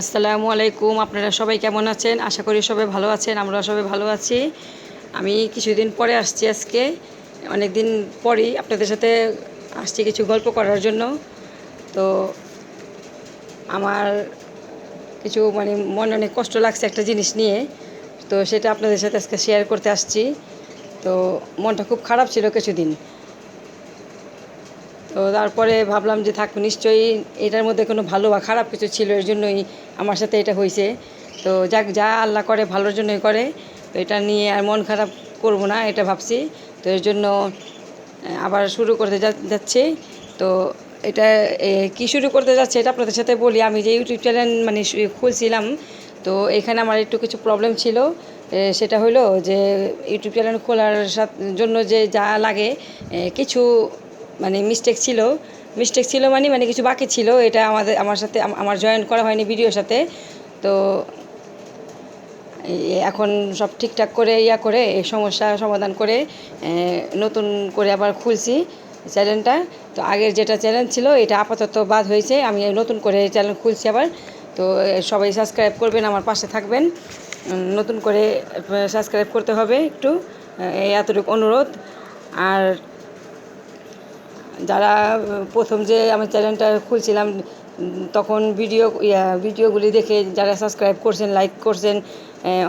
আসসালামু আলাইকুম, আপনারা সবাই কেমন আছেন? আশা করি সবাই ভালো আছেন আমরা সবাই ভালো আছি। আমি কিছুদিন পরে আসছি আজকে অনেক দিন পরই আপনাদের সাথে আসছি কিছু গল্প করার জন্য। তো আমার কিছু মানে মনে অনেক কষ্ট লাগছে একটা জিনিস নিয়ে, তো সেটা আপনাদের সাথে আজকে শেয়ার করতে আসছি। তো মনটা খুব খারাপ ছিল কিছুদিন। তো তারপরে ভাবলাম যে থাক নিশ্চয়ই এটার মধ্যে কোনো ভালো বা খারাপ কিছু ছিল, এর জন্যই আমার সাথে এটা হয়েছে। তো যাক, যা আল্লাহ করে, ভালোর জন্যই করে। তো এটা নিয়ে আর মন খারাপ করব না, এটা ভাবছি। তো এর জন্য আবার শুরু করতে যাচ্ছি। তো এটা কি শুরু করতে যাচ্ছে এটা আপনাদের সাথে বলি। আমি যে ইউটিউব চ্যানেল মানে খুলছিলাম, তো এখানে আমার একটু কিছু প্রবলেম ছিল। সেটা হলো যে ইউটিউব চ্যানেল খোলার জন্য যে যা লাগে কিছু মানে মিস্টেক ছিল। মিস্টেক ছিল মানে মানে কিছু বাকি ছিল, এটা আমাদের, আমার সাথে আমার জয়েন করা হয়নি ভিডিওর সাথে। তো এখন সব ঠিকঠাক করে, ইয়া করে, এই সমস্যা সমাধান করে নতুন করে আবার খুলছি চ্যানেলটা তো আগের যেটা চ্যানেল ছিল, এটা আপাতত বাদ হয়েছে, আমি নতুন করে চ্যানেল খুলছি আবার। তো সবাই সাবস্ক্রাইব করবেন, আমার পাশে থাকবেন। নতুন করে সাবস্ক্রাইব করতে হবে একটু। এতটুকু অনুরোধ। আর যারা, প্রথম যে আমার চ্যানেলটা খুলছিলাম, তখন ভিডিও ভিডিওগুলি দেখে যারা সাবস্ক্রাইব করছেন, লাইক করছেন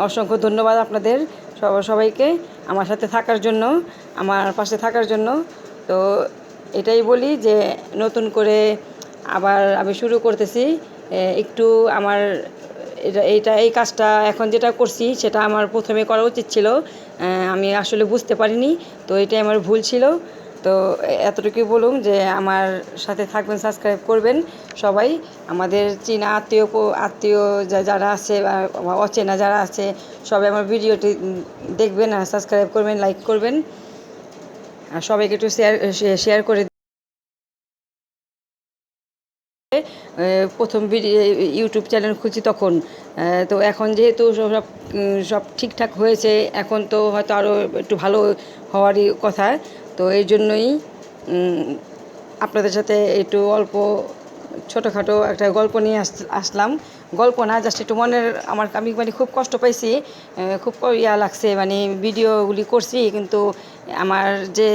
অসংখ্য ধন্যবাদ আপনাদের সব- সবাইকে আমার সাথে থাকার জন্য, আমার পাশে থাকার জন্য। তো এটাই বলি যে নতুন করে আবার আমি শুরু করতেছি একটু আমার, এটা, এইটা, এই কাজটা এখন যেটা করছি, সেটা আমার প্রথমে করা উচিত ছিল আমি আসলে বুঝতে পারিনি, তো এটাই আমার ভুল ছিল। তো এতটুকুই বলুন যে আমার সাথে থাকবেন সাবস্ক্রাইব করবেন সবাই। আমাদের চীনা আত্মীয় আত্মীয় যা- যারা আছে বা অচেনা যারা আছে, সবাই আমার ভিডিওটি দেখবেন আর সাবস্ক্রাইব করবেন লাইক করবেন। আর সবাইকে একটু শেয়ার শেয়ার করে প্রথম ভিডিও ইউটিউব চ্যানেল খুলছি তখন। তো এখন যেহেতু সব সব ঠিকঠাক হয়েছে, এখন তো হয়তো আরও একটু ভালো হওয়ারই কথা। তো এই জন্যই আপনাদের সাথে একটু অল্প ছোটোখাটো একটা গল্প নিয়ে আস, আসলাম। গল্প না জাস্ট একটু মনের, আমার আমি মানে খুব কষ্ট পাইছি খুব ইয়া লাগছে মানে ভিডিওগুলি করছি, কিন্তু আমার যে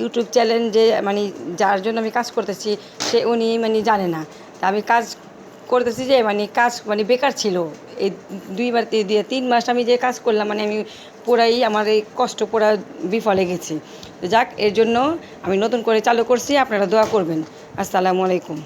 ইউটিউব চ্যানেল যে মানে যার জন্য আমি কাজ করতেছি, সে উনি মানে জানে না। তা আমি কাজ করতেছি যে মানে কাজ মানে বেকার ছিল। এই দুইবার দিয়ে তিন মাস আমি যে কাজ করলাম মানে আমি পুরাই আমার এই কষ্ট পুরা বিফলে গেছি। যাক, এর জন্য আমি নতুন করে চালু করছি। আপনারা দোয়া করবেন। আসসালামু আলাইকুম।